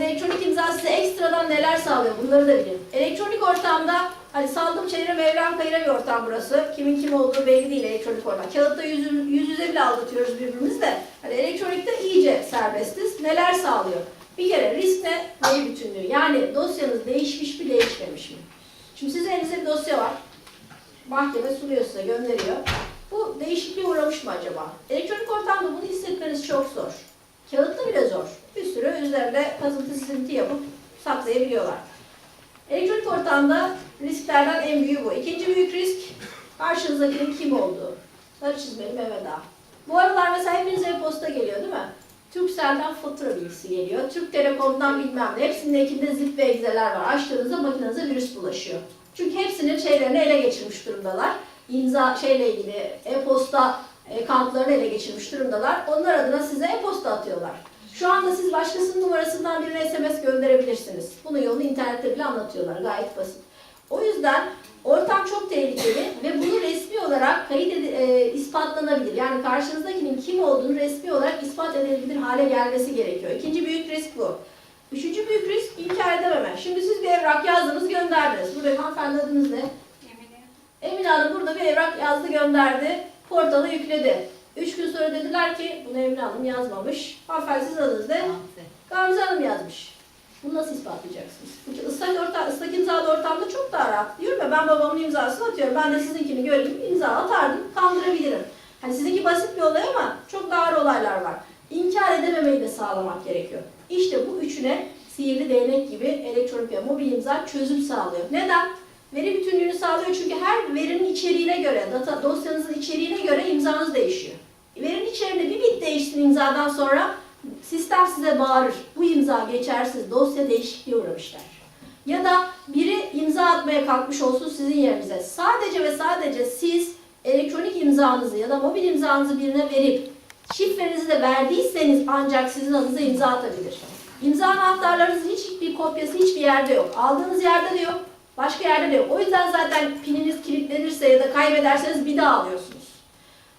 elektronik imza size ekstradan neler sağlıyor bunları da bilin. Elektronik ortamda hani saldım çevre mevlam kayıra bir ortam burası. Kimin kim olduğu belli değil elektronik ortam. Kağıtta yüz, yüz yüze bile aldatıyoruz birbirimizi de. Hani elektronikte iyice serbestiz. Neler sağlıyor? Bir kere risk ne? Veri bütünlüğü. Yani dosyanız değişmiş mi değişmemiş mi? Şimdi sizin elinizde bir dosya var. Mahkeme sunuyor size, gönderiyor. Bu değişikliğe uğramış mı acaba? Elektronik ortamda bunu hissetmeniz çok zor. Kağıtta bile zor. Bir sürü üzerinde kazıntı sizinti yapıp saklayabiliyorlar. Elektronik ortamda risklerden en büyüğü bu. İkinci büyük risk karşınızdakinin kim olduğu. Sarı çizmeli Mehmet Ağa. Bu aralar mesela hepinize e-posta geliyor değil mi? Turkcell'den fatura bilgisi geliyor. Türk Telekom'dan bilmem ne. Hepsinin ekinde zip ve egzeler var. Açtığınızda makinenize virüs bulaşıyor. Çünkü hepsinin şeylerini ele geçirmiş durumdalar. İmza şeyle ilgili e-posta e, kamplarını ele geçirmiş durumdalar. Onlar adına size e-posta atıyorlar. Şu anda siz başkasının numarasından birine SMS gönderebilirsiniz. Bunun yolunu internette bile anlatıyorlar. Gayet basit. O yüzden ortam çok tehlikeli ve bunu resmi olarak kayıt e, ispatlanabilir. Yani karşınızdakinin kim olduğunu resmi olarak ispat edilebilir hale gelmesi gerekiyor. İkinci büyük risk bu. Üçüncü büyük risk inkar edememe. Şimdi siz bir evrak yazdınız gönderdiniz. Burada hanımefendi adınız ne? Emine Hanım burada bir evrak yazdı gönderdi. Portala yükledi. Üç gün sonra dediler ki bunu Emine Hanım yazmamış. Hanımefendi siz adınız ne? Gamze Hanım yazmış. Bunu nasıl ispatlayacaksınız? Çünkü ıslak, orta, ıslak imzalı ortamda çok daha rahat. Diyorum ya ben babamın imzasını atıyorum. Ben de sizinkini göreyim imza atardım. Kandırabilirim. Hani sizinki basit bir olay ama çok daha ağır olaylar var. İnkar edememeyi de sağlamak gerekiyor. İşte bu üçüne sihirli değnek gibi elektronik ve mobil imza çözüm sağlıyor. Neden? Veri bütünlüğünü sağlıyor çünkü her verinin içeriğine göre, data dosyanızın içeriğine göre imzanız değişiyor. Verinin içeriğinde bir bit değişsin imzadan sonra sistem size bağırır. Bu imza geçersiz, dosya değişikliğe uğramışlar. Ya da biri imza atmaya kalkmış olsun sizin yerinize. Sadece ve sadece siz elektronik imzanızı ya da mobil imzanızı birine verip şifrenizi de verdiyseniz ancak sizin adınıza imza atabilir. İmza anahtarlarınızın hiçbir kopyası hiçbir yerde yok. Aldığınız yerde de yok. Başka yerde de yok. O yüzden zaten pininiz kilitlenirse ya da kaybederseniz bir daha alıyorsunuz.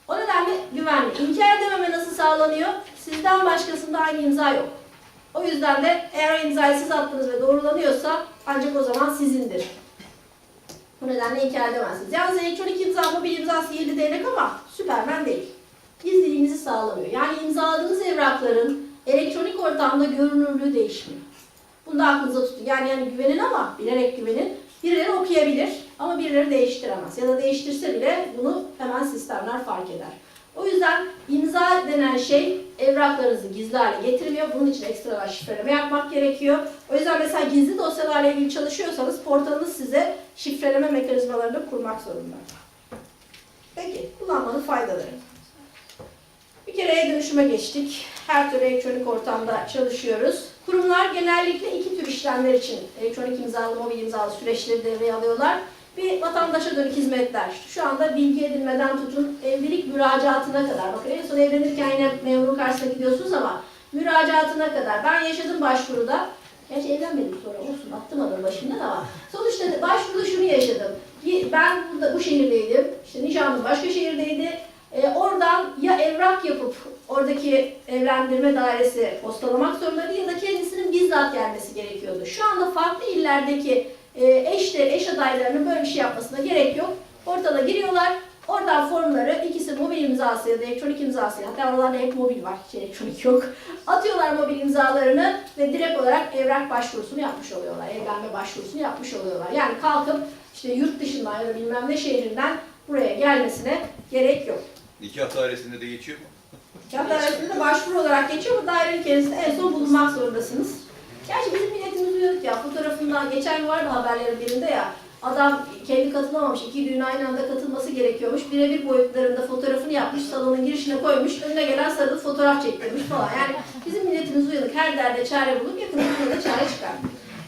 O nedenle güvenli. İnkar edememe nasıl sağlanıyor? Sizden başkasında aynı imza yok. O yüzden de eğer imzayı siz attınız ve doğrulanıyorsa ancak o zaman sizindir. Bu nedenle inkar edemezsiniz. Yalnız elektronik imza mobil imza sihirli değnek ama Süpermen değil. Gizliliğinizi sağlamıyor. Yani imzaladığınız evrakların elektronik ortamda görünürlüğü değişmiyor. Bunu da aklınıza tutun. Yani yani güvenin ama bilerek güvenin. Birileri okuyabilir ama birileri değiştiremez. Ya da değiştirse bile bunu hemen sistemler fark eder. O yüzden imza denen şey evraklarınızı gizli hale getirmiyor. Bunun için ekstra şifreleme yapmak gerekiyor. O yüzden mesela gizli dosyalarla ilgili çalışıyorsanız portalınız size şifreleme mekanizmalarını kurmak zorunda. Peki, kullanmanın faydaları. Bir kere e-dönüşüme geçtik. Her türlü elektronik ortamda çalışıyoruz. Kurumlar genellikle iki tür işlemler için elektronik imzalı, mobil imzalı süreçleri devreye alıyorlar. Bir vatandaşa dönük hizmetler. Şu anda bilgi edinmeden tutun evlilik müracaatına kadar. Bakın en son evlenirken yine memurun karşısına gidiyorsunuz ama müracaatına kadar. Ben yaşadım başvuruda. Gerçi evlenmedim sonra olsun attım adamı başımdan ama sonuçta başvuruda şunu yaşadım. Ben burada bu şehirdeydim. İşte nişanlım başka şehirdeydi. Ee, oradan ya evrak yapıp oradaki evlendirme dairesi postalamak zorundaydı ya da kendisinin bizzat gelmesi gerekiyordu. Şu anda farklı illerdeki e, eşleri, eş adaylarının böyle bir şey yapmasına gerek yok. Portala giriyorlar. Oradan formları ikisi mobil imzası ya da elektronik imzası hatta oralarda hep mobil var hiç elektronik yok. Atıyorlar mobil imzalarını ve direkt olarak evrak başvurusunu yapmış oluyorlar. Evlenme başvurusunu yapmış oluyorlar. Yani kalkıp işte yurt dışından ya da bilmem ne şehrinden buraya gelmesine gerek yok. Nikah dairesinde de geçiyor mu? Kağıt arasında başvuru olarak geçiyor. Bu dairenin kendisinde en son bulunmak zorundasınız. Gerçi bizim milletimiz uyanık ya. Fotoğrafından geçen gün vardı haberlerin birinde ya. Adam kendi katılamamış. iki düğün aynı anda katılması gerekiyormuş. Birebir boyutlarında fotoğrafını yapmış. Salonun girişine koymuş. Önüne gelen sarılıp fotoğraf çektirmiş falan. Yani bizim milletimiz uyanık. Her derde çare bulup yakın zamanda çare çıkar.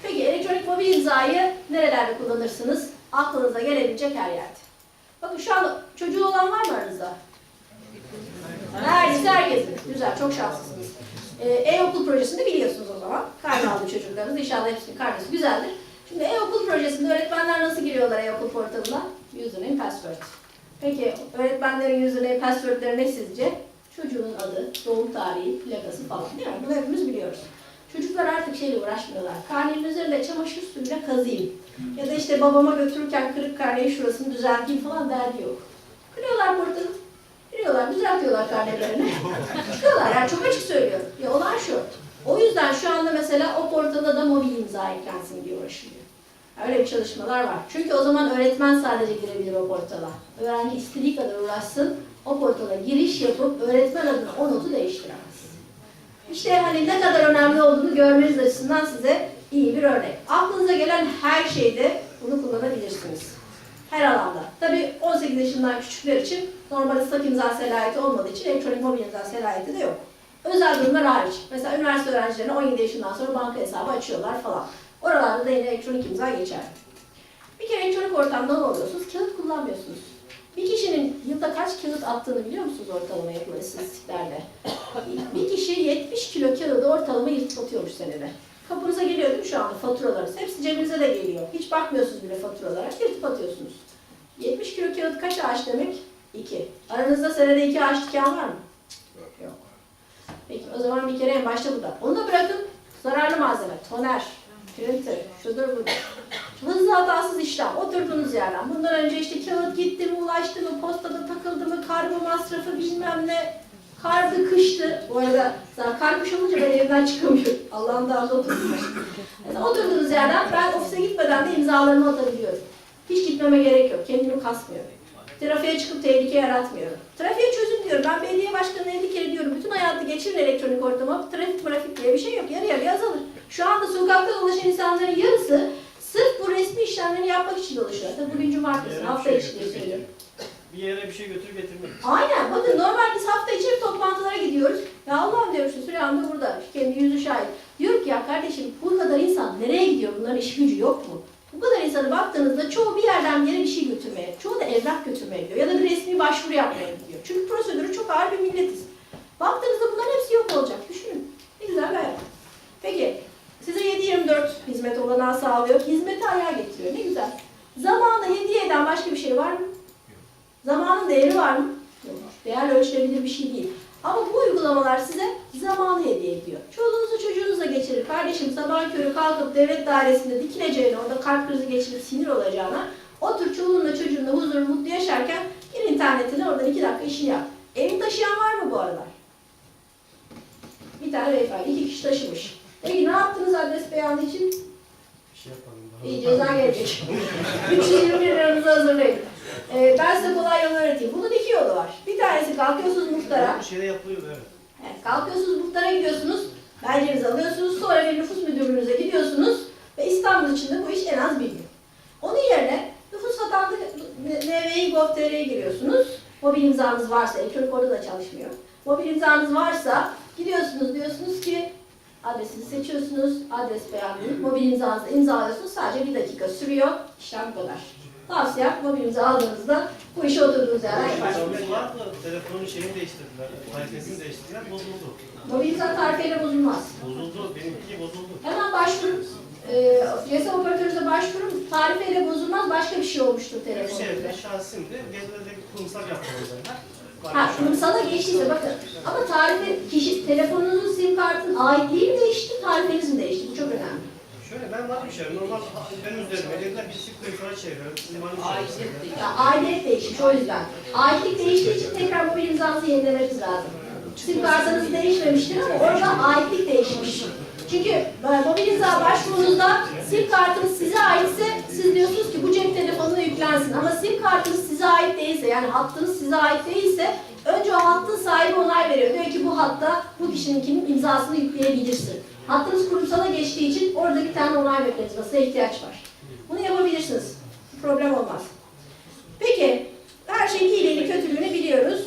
Peki elektronik mobil imzayı nerelerde kullanırsınız? Aklınıza gelebilecek her yerde. Bakın şu anda çocuğu olan var mı aranızda? Neredeyse herkesin. Güzel, çok şanslısınız. Ee, E-okul projesini biliyorsunuz zaman. Karne aldı çocuklarınız. İnşallah hepsinin karnesi güzeldir. Şimdi e-okul projesinde öğretmenler nasıl giriyorlar e-okul portalına? Username, password. Peki öğretmenlerin username, passwordleri ne sizce? Çocuğun adı, doğum tarihi, plakası falan değil mi? Bunu hepimiz biliyoruz. Çocuklar artık şeyle uğraşmıyorlar. Karnenin üzerinde çamaşır suyuyla kazıyım. Ya da işte babama götürürken kırık karneyi şurasını düzelteyim falan derdi yok. Kırıyorlar portalı. Giriyorlar, düzeltiyorlar karnelerini. Çıkıyorlar yani çok açık söylüyorum. Ya olan şu. O yüzden şu anda mesela o portalda da mobil imza eklensin diye uğraşılıyor. Öyle bir çalışmalar var. Çünkü o zaman öğretmen sadece girebilir o portala. Öğrenci istediği kadar uğraşsın, o portala giriş yapıp öğretmen adına o notu değiştiremez. İşte hani ne kadar önemli olduğunu görmeniz açısından size iyi bir örnek. Aklınıza gelen her şeyde bunu kullanabilirsiniz. Her alanda. Tabii 18 yaşından küçükler için normal ıslak imza selayeti olmadığı için elektronik mobil imza selayeti de yok. Özel durumlar hariç. Mesela üniversite öğrencilerine 17 yaşından sonra banka hesabı açıyorlar falan. Oralarda da yine elektronik imza geçer. Bir kere elektronik ortamda ne oluyorsunuz? Kağıt kullanmıyorsunuz. Bir kişinin yılda kaç kağıt attığını biliyor musunuz ortalama yapılan istatistiklerle? Bir kişi 70 kilo kağıdı ortalama yırtıp atıyormuş senede. Kapınıza geliyor değil mi şu anda faturalarınız? Hepsi cebinize de geliyor. Hiç bakmıyorsunuz bile faturalara. Yırtıp atıyorsunuz. 70 kilo kağıt kaç ağaç demek? 2. Aranızda senede 2 ağaç diken var mı? Peki o zaman bir kere en başta bu da. Onu da bırakın. Zararlı malzeme. Toner, printer, şudur budur. Hızlı hatasız işlem. Oturduğunuz yerden. Bundan önce işte kağıt gitti mi, ulaştı mı, postada takıldı mı, kargo masrafı bilmem ne. Kardı, kıştı. Bu arada kar kış olunca ben evden çıkamıyorum. Allah'ın dağında oturdum. Yani oturduğunuz yerden ben ofise gitmeden de imzalarımı atabiliyorum. Hiç gitmeme gerek yok. Kendimi kasmıyorum. Trafiğe çıkıp tehlike yaratmıyorum. Trafiğe çözüm diyorum. Ben belediye başkanına 50 kere diyorum. Bütün hayatı geçirin elektronik ortama. Trafik trafik diye bir şey yok. Yarı yarıya azalır. Şu anda sokakta dolaşan insanların yarısı sırf bu resmi işlemleri yapmak için dolaşıyor. Tabii bugün cumartesi, Evet, hafta şey içi diye söylüyorum. Bir yere bir şey götür getirmek. Aynen. Bakın normal biz hafta içi toplantılara gidiyoruz. Ya Allah'ım diyorum şu Süleyman da burada. Kendi yüzü şahit. Diyor ki ya kardeşim bu kadar insan nereye gidiyor? Bunların işi gücü yok mu? Bu kadar insana baktığınızda çoğu bir yerden bir yere bir şey götürmeye, çoğu da evrak götürmeye gidiyor. Ya da bir resmi başvuru yapmaya gidiyor. Çünkü prosedürü çok ağır bir milletiz. Baktığınızda bunların hepsi yok olacak. Düşünün. Ne güzel bir hayat. Peki. Size 7-24 hizmet olanağı sağlıyor. Hizmeti ayağa getiriyor. Ne güzel. Zamanla hediye eden başka bir şey var mı? Zamanın değeri var mı? Yok. Değerle ölçülebilir bir şey değil. Ama bu uygulamalar size zamanı hediye ediyor. Çocuğunuzla geçirir. Kardeşim sabah körü kalkıp devlet dairesinde dikileceğine, orada kalp krizi geçirip sinir olacağına otur çoluğunla çocuğunla huzurlu mutlu yaşarken gir internetine oradan iki dakika işini yap. Evin taşıyan var mı bu aralar? Bir tane beyefendi, iki kişi taşımış. Peki ne yaptınız adres beyanı için? Bir şey. İyi ceza gelecek. 320 liranızı hazırlayın. Ee, ben size kolay yol öğreteyim. Bunun iki yolu var. Bir tanesi kalkıyorsunuz muhtara. Bir şey yapılıyor evet. Yani kalkıyorsunuz muhtara gidiyorsunuz. Belgenizi alıyorsunuz. Sonra bir nüfus müdürlüğünüze gidiyorsunuz. Ve İstanbul içinde bu iş en az bir gün. Onun yerine nüfus hatandı NV'yi Gov.tr'ye giriyorsunuz. Mobil imzanız varsa, elektronik orada da çalışmıyor. Mobil imzanız varsa gidiyorsunuz diyorsunuz ki adresini seçiyorsunuz, adres beğendiniz, mobil imzanızı imzalıyorsunuz. Sadece bir dakika sürüyor, işlem bu kadar. Tavsiyem mobil imza aldığınızda bu işi oturduğunuz yerden yaparsınız. Telefonun şeyini değiştirdiler. Tarifesini değiştirdiler. Bozuldu. Mobil imza tarifeyle bozulmaz. Bozuldu. Benimki bozuldu. Hemen başvurun. E, GSM operatörünüze başvurun. Tarifeyle bozulmaz, başka bir şey olmuştur telefonunuzda. Yükseldi. Şahsimdi. Gezmede bir kurumsal yapmamız Ha, kurumsala geçtiyse bakın. Ama tarife, kişi, telefonunuzun sim kartının aitliği mi değişti, tarifeniz mi değişti? Bu çok önemli. Şöyle ben varım şey. Normal benim üzerime dediler bir çift kurumsala çeviriyorum. Ya, aidiyet değişmiş o yüzden. Aitlik değiştiği için tekrar mobil imzanızı yenilemeniz lazım. Sim kartınız değişmemiştir ama orada aitlik değişmiş. Çünkü e, başvurunuzda sim kartınız size aitse siz diyorsunuz ki bu cep telefonuna yüklensin. Ama sim kartınız size ait değilse yani hattınız size ait değilse önce o hattın sahibi onay veriyor. Diyor ki bu hatta bu kişininkinin imzasını yükleyebilirsin. Hattınız kurumsala geçtiği için orada bir tane onay mekanizmasına ihtiyaç var. Bunu yapabilirsiniz. Problem olmaz. Peki, her şeyin iyiliğini, kötülüğünü biliyoruz.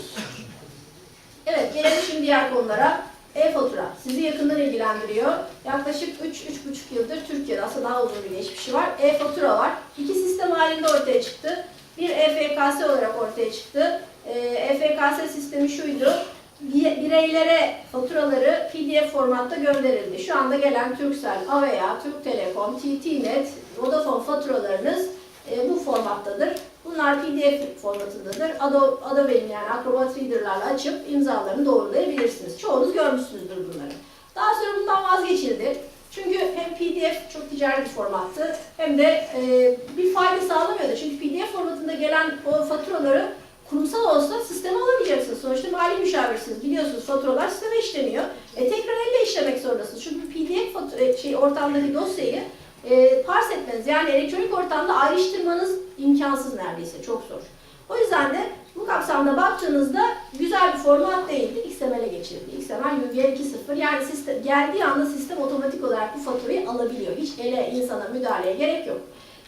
Evet, gelelim şimdi diğer konulara. E-fatura sizi yakından ilgilendiriyor. Yaklaşık 3-3,5 yıldır Türkiye'de aslında daha uzun bir geçmişi var. E-fatura var. İki sistem halinde ortaya çıktı. Bir EFKS olarak ortaya çıktı. Ee, EFKS sistemi şuydu. Bi- Bireylere faturaları PDF formatta gönderildi. Şu anda gelen Turkcell, Avea, Türk Telekom, TT-Net, Vodafone faturalarınız e, bu formattadır. Bunlar PDF formatındadır. Adobe, Adobe'nin yani Acrobat Reader'larla açıp imzalarını doğrulayabilirsiniz. Çoğunuz görmüşsünüzdür bunları. Daha sonra bundan vazgeçildi. Çünkü hem PDF çok ticari bir formattı hem de e, bir fayda sağlamıyordu. Çünkü PDF formatında gelen o faturaları kurumsal olsa sisteme alamayacaksınız. Sonuçta mali müşavirsiniz. Biliyorsunuz faturalar sisteme işleniyor. E, tekrar elle işlemek zorundasınız. Çünkü PDF e, şey, ortamdaki dosyayı e, parse etmeniz yani elektronik ortamda ayrıştırmanız imkansız neredeyse. Çok zor. O yüzden de bu kapsamda baktığınızda güzel bir format değildi. XML'e geçirildi. XML UG 2.0 yani sistem, geldiği anda sistem otomatik olarak bu faturayı alabiliyor. Hiç ele insana müdahaleye gerek yok.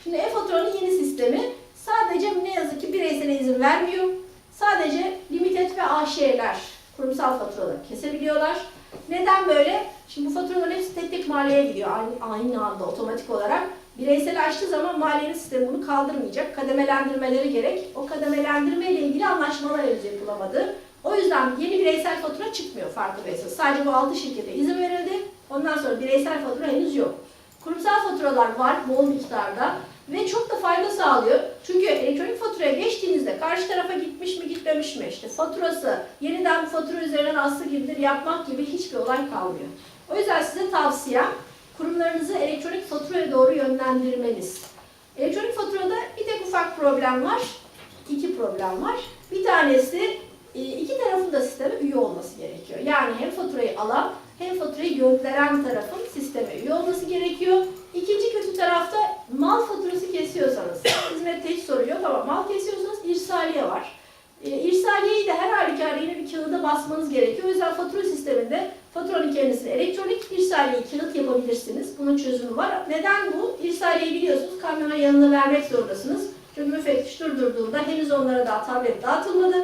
Şimdi e-faturanın yeni sistemi sadece ne yazık ki bireysele izin vermiyor. Sadece limited ve AŞ'ler kurumsal faturaları kesebiliyorlar. Neden böyle? Şimdi bu faturaların hepsi tek tek maliyeye gidiyor aynı, aynı anda otomatik olarak. Bireysel açtığı zaman maliyenin sistemi bunu kaldırmayacak. Kademelendirmeleri gerek. O kademelendirme ile ilgili anlaşmalar henüz yapılamadı. O yüzden yeni bireysel fatura çıkmıyor farkındaysanız. Sadece bu 6 şirkete izin verildi. Ondan sonra bireysel fatura henüz yok. Kurumsal faturalar var bol miktarda ve çok da fayda sağlıyor. Çünkü elektronik faturaya geçtiğinizde karşı tarafa gitmiş mi gitmemiş mi işte faturası yeniden fatura üzerinden aslı gibidir yapmak gibi hiçbir olay kalmıyor. O yüzden size tavsiyem kurumlarınızı elektronik faturaya doğru yönlendirmeniz. Elektronik faturada bir tek ufak problem var. İki problem var. Bir tanesi e, iki tarafın da sisteme üye olması gerekiyor. Yani hem faturayı alan hem faturayı gönderen tarafın sisteme üye olması gerekiyor. İkinci kötü tarafta mal faturası kesiyorsanız, hizmette hiç sorun yok ama mal kesiyorsanız irsaliye var. E, irsaliyeyi de her halükarda yine bir kağıda basmanız gerekiyor. O yüzden fatura sisteminde faturanın kendisini elektronik, irsaliyeyi kağıt yapabilirsiniz. Bunun çözümü var. Neden bu? İrsaliyeyi biliyorsunuz kamyona yanına vermek zorundasınız. Çünkü müfettiş durdurduğunda henüz onlara daha tablet dağıtılmadı.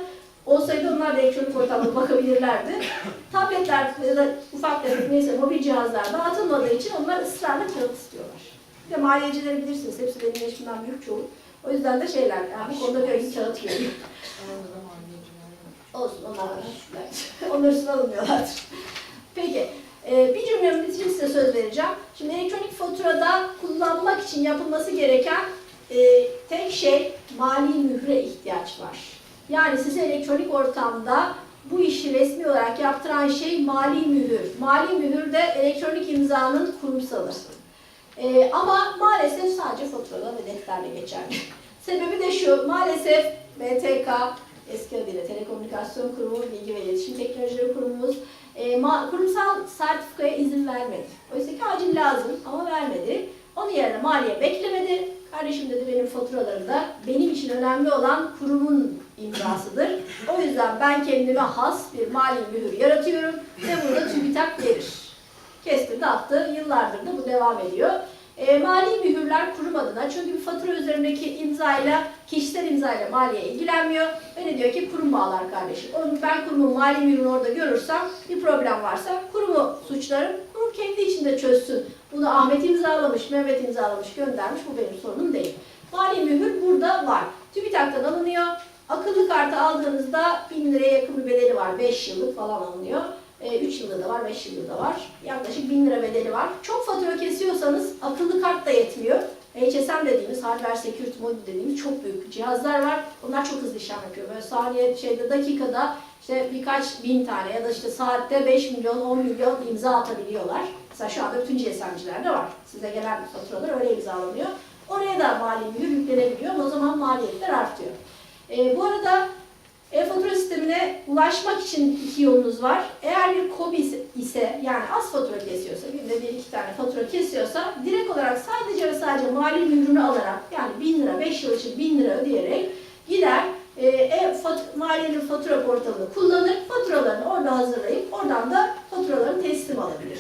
Olsaydı onlar da elektronik ortamda bakabilirlerdi. Tabletler ya da ufak tefek neyse mobil cihazlar dağıtılmadığı için onlar ısrarla kağıt istiyorlar. Bir de maliyecileri bilirsiniz. Hepsi benim yaşımdan büyük çoğu. O yüzden de şeyler, yani bu konuda ki kağıt veriyor. Olsun onlar. Onlar üstüne alınmıyorlardır. Peki. e, bir cümlemi bitirip size söz vereceğim. Şimdi elektronik faturada kullanmak için yapılması gereken e, tek şey mali mühre ihtiyaç var. Yani size elektronik ortamda bu işi resmi olarak yaptıran şey mali mühür. Mali mühür de elektronik imzanın kurumsalı. E, ama maalesef sadece faturada ve defterle geçerli. Sebebi de şu, maalesef BTK, eski adıyla Telekomünikasyon Kurumu, Bilgi ve İletişim Teknolojileri Kurumumuz e, ma- kurumsal sertifikaya izin vermedi. Oysa ki acil lazım ama vermedi. Onun yerine maliye beklemedi. Kardeşim dedi benim faturalarımda benim için önemli olan kurumun imzasıdır. O yüzden ben kendime has bir mali mühür yaratıyorum ve burada TÜBİTAK verir. Kestirdi attı. Yıllardır da bu devam ediyor. E, mali mühürler kurum adına çünkü bir fatura üzerindeki imzayla, kişisel imzayla maliye ilgilenmiyor. Ve ne diyor ki kurum bağlar kardeşim. Onu ben kurumun mali mühürünü orada görürsem bir problem varsa kurumu suçlarım. Kurum kendi içinde çözsün. Bunu Ahmet imzalamış, Mehmet imzalamış, göndermiş. Bu benim sorunum değil. Mali mühür burada var. TÜBİTAK'tan alınıyor. Akıllı kartı aldığınızda 1000 liraya yakın bir bedeli var. 5 yıllık falan alınıyor. 3 yılda da var, 5 yılda da var. Yaklaşık 1000 lira bedeli var. Çok fatura kesiyorsanız akıllı kart da yetmiyor. HSM dediğimiz, Hardware Security Modül dediğimiz çok büyük cihazlar var. Onlar çok hızlı işlem yapıyor. Böyle saniye, şeyde dakikada işte birkaç bin tane ya da işte saatte 5 milyon, 10 milyon imza atabiliyorlar. Mesela şu anda bütün GSM'cilerde var. Size gelen faturalar öyle imzalanıyor. Oraya da mali mühür yüklenebiliyor. O zaman maliyetler artıyor. Ee, bu arada e-fatura sistemine ulaşmak için iki yolunuz var. Eğer yani az fatura kesiyorsa, günde bir iki tane fatura kesiyorsa direkt olarak sadece ve sadece mali mührünü alarak yani 1000 lira, 5 yıl için 1000 lira ödeyerek gider e, e, fat, maliyenin fatura portalını kullanır, faturalarını orada hazırlayıp oradan da faturalarını teslim alabilir.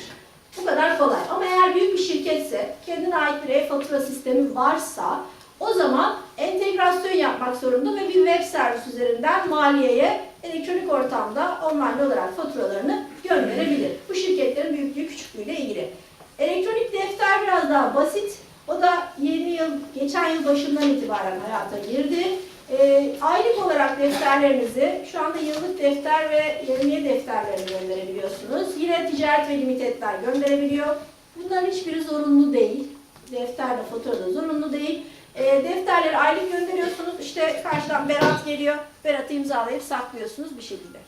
Bu kadar kolay. Ama eğer büyük bir şirketse, kendine ait bir e-fatura sistemi varsa o zaman entegrasyon yapmak zorunda ve bir web servis üzerinden maliyeye elektronik ortamda online olarak faturalarını gönderebilir. Bu şirketlerin büyüklüğü küçüklüğüyle ilgili. Elektronik defter biraz daha basit. O da yeni yıl, geçen yıl başından itibaren hayata girdi. Ee, aylık olarak defterlerinizi, şu anda yıllık defter ve yevmiye defterlerini gönderebiliyorsunuz. Yine ticaret ve limitetler gönderebiliyor. Bunların hiçbiri zorunlu değil. Defter de fatura da zorunlu değil. E, defterleri aylık gönderiyorsunuz. İşte karşıdan berat geliyor. Berat'ı imzalayıp saklıyorsunuz bir şekilde.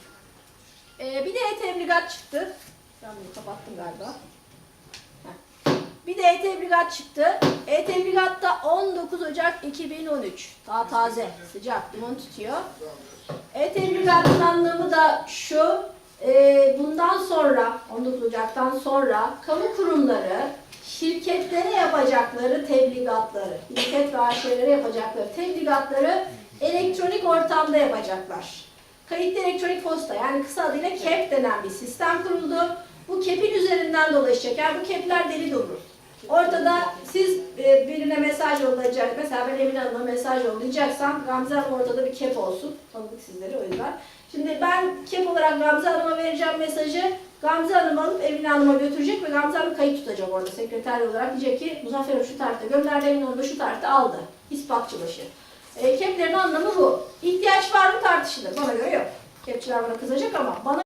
E, bir de e-tebligat çıktı. Ben bunu kapattım galiba. Bir de e-tebligat çıktı. E-tebligatta 19 Ocak 2013. Daha taze, sıcak, limon tutuyor. E-tebligatın anlamı da şu. e, bundan sonra, 19 Ocak'tan sonra kamu kurumları şirketlere yapacakları tebligatları, şirket ve AŞ'lere yapacakları tebligatları elektronik ortamda yapacaklar. Kayıtlı elektronik posta yani kısa adıyla KEP denen bir sistem kuruldu. Bu KEP'in üzerinden dolaşacak. Yani bu KEP'ler deli dolu. Ortada siz e, birine mesaj yollayacak. Mesela ben Emine Hanım'a mesaj yollayacaksam Gamze Hanım ortada bir KEP olsun. Tanıdık sizlere o yüzden. Şimdi ben KEP olarak Gamze Hanım'a vereceğim mesajı. Gamze Hanım alıp Emine Hanım'a götürecek ve Gamze Hanım kayıt tutacak orada sekreter olarak. Diyecek ki Muzaffer Hanım şu tarihte gönderdi, Emine Hanım da şu tarihte aldı. İspatçı başı. E, KEP'lerin anlamı bu. İhtiyaç var mı tartışılır. Bana göre yok. Kepçiler bana kızacak ama bana